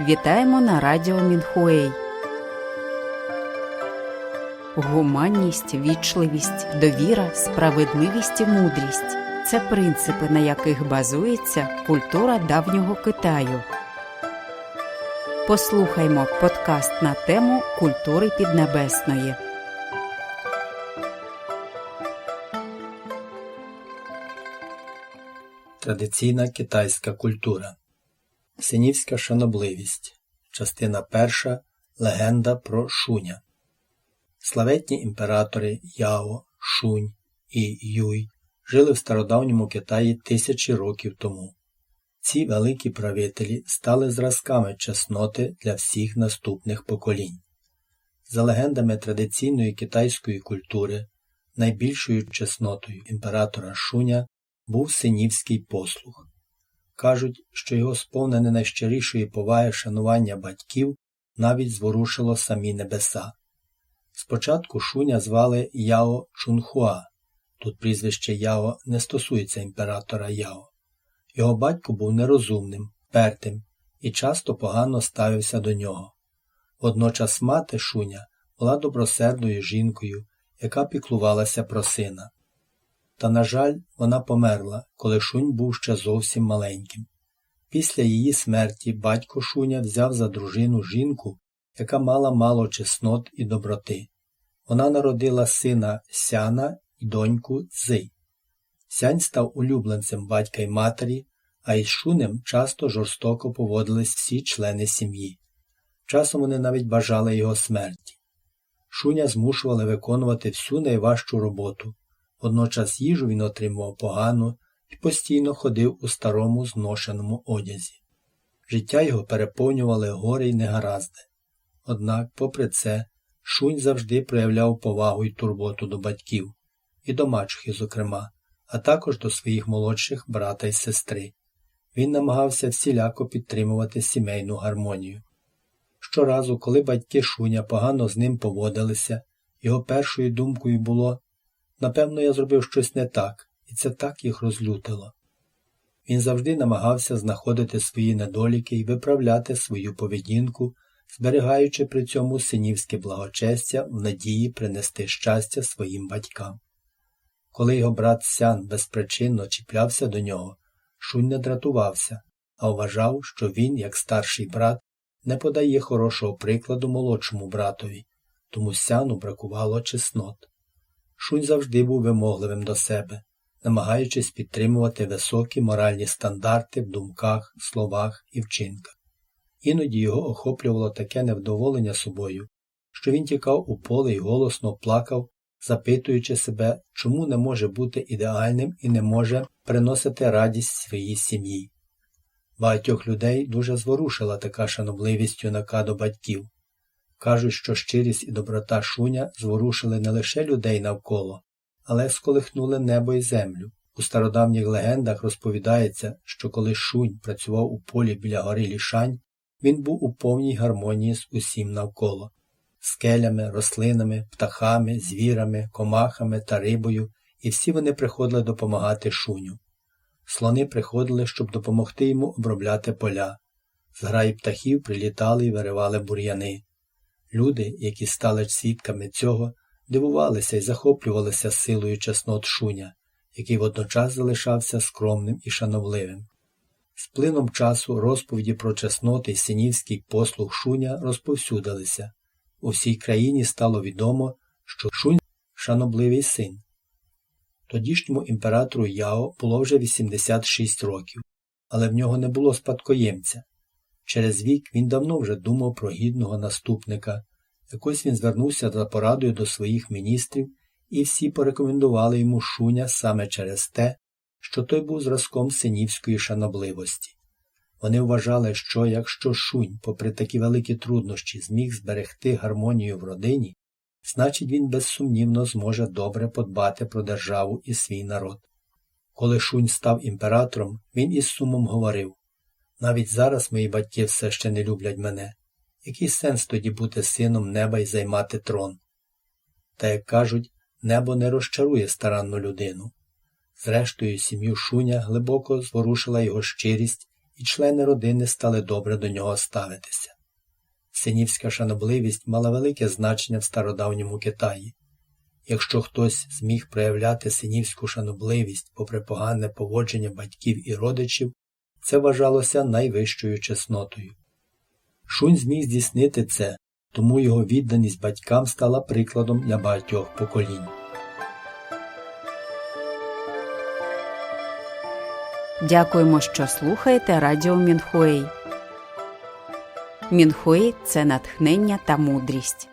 Вітаємо на радіо Мінхуей. Гуманність, вічливість, довіра, справедливість і мудрість це принципи, на яких базується культура давнього Китаю. Послухаймо подкаст на тему культури Піднебесної. Традиційна китайська культура. Синівська шанобливість. Частина перша. Легенда про Шуня. Славетні імператори Яо, Шунь і Юй жили в стародавньому Китаї тисячі років тому. Ці великі правителі стали зразками чесноти для всіх наступних поколінь. За легендами традиційної китайської культури, найбільшою чеснотою імператора Шуня був синівський послух. Кажуть, що його сповнене найщирішої поваги шанування батьків навіть зворушило самі небеса. Спочатку Шуня звали Яо Чунхуа. Тут прізвище Яо не стосується імператора Яо. Його батько був нерозумним, пертим і часто погано ставився до нього. Водночас мати Шуня була добросердною жінкою, яка піклувалася про сина. Та, на жаль, вона померла, коли Шунь був ще зовсім маленьким. Після її смерті батько Шуня взяв за дружину жінку, яка мала мало чеснот і доброти. Вона народила сина Сяна і доньку Цзи. Сянь став улюбленцем батька й матері, а із Шунем часто жорстоко поводились всі члени сім'ї. Часом вони навіть бажали його смерті. Шуня змушували виконувати всю найважчу роботу. Водночас їжу він отримував погану і постійно ходив у старому зношеному одязі. Життя його переповнювали гори й негаразди. Однак, попри це, Шунь завжди проявляв повагу й турботу до батьків, і до мачухи, зокрема, а також до своїх молодших брата й сестри. Він намагався всіляко підтримувати сімейну гармонію. Щоразу, коли батьки Шуня погано з ним поводилися, його першою думкою було Напевно, я зробив щось не так, і це так їх розлютило. Він завжди намагався знаходити свої недоліки і виправляти свою поведінку, зберігаючи при цьому синівське благочестя в надії принести щастя своїм батькам. Коли його брат Сян безпричинно чіплявся до нього, Шунь не дратувався, а вважав, що він, як старший брат, не подає хорошого прикладу молодшому братові, тому Сяну бракувало чеснот. Шунь завжди був вимогливим до себе, намагаючись підтримувати високі моральні стандарти в думках, словах і вчинках. Іноді його охоплювало таке невдоволення собою, що він тікав у поле і голосно плакав, запитуючи себе, чому не може бути ідеальним і не може приносити радість своїй сім'ї. Багатьох людей дуже зворушила така шанобливість юнака до батьків. Кажуть, що щирість і доброта шуня зворушили не лише людей навколо, але сколихнули небо і землю. У стародавніх легендах розповідається, що коли шунь працював у полі біля гори лішань, він був у повній гармонії з усім навколо скелями, рослинами, птахами, звірами, комахами та рибою, і всі вони приходили допомагати шуню. Слони приходили, щоб допомогти йому обробляти поля. Зграї птахів прилітали і виривали бур'яни. Люди, які стали свідками цього, дивувалися і захоплювалися силою чеснот шуня, який водночас залишався скромним і шановливим. З плином часу розповіді про чесноти й синівський послуг шуня розповсюдилися. У всій країні стало відомо, що шунь шанобливий син. Тодішньому імператору Яо було вже 86 років, але в нього не було спадкоємця. Через вік він давно вже думав про гідного наступника. Якось він звернувся за порадою до своїх міністрів, і всі порекомендували йому шуня саме через те, що той був зразком синівської шанобливості. Вони вважали, що якщо шунь, попри такі великі труднощі, зміг зберегти гармонію в родині, значить він безсумнівно зможе добре подбати про державу і свій народ. Коли шунь став імператором, він із сумом говорив навіть зараз мої батьки все ще не люблять мене. Який сенс тоді бути сином неба і займати трон? Та, як кажуть, небо не розчарує старанну людину. Зрештою, сім'ю Шуня глибоко зворушила його щирість і члени родини стали добре до нього ставитися. Синівська шанобливість мала велике значення в стародавньому Китаї. Якщо хтось зміг проявляти синівську шанобливість попри погане поводження батьків і родичів, це вважалося найвищою чеснотою. Шунь зміг здійснити це, тому його відданість батькам стала прикладом для багатьох поколінь. Дякуємо, що слухаєте Радіо Мінхуей. Мінхуей це натхнення та мудрість.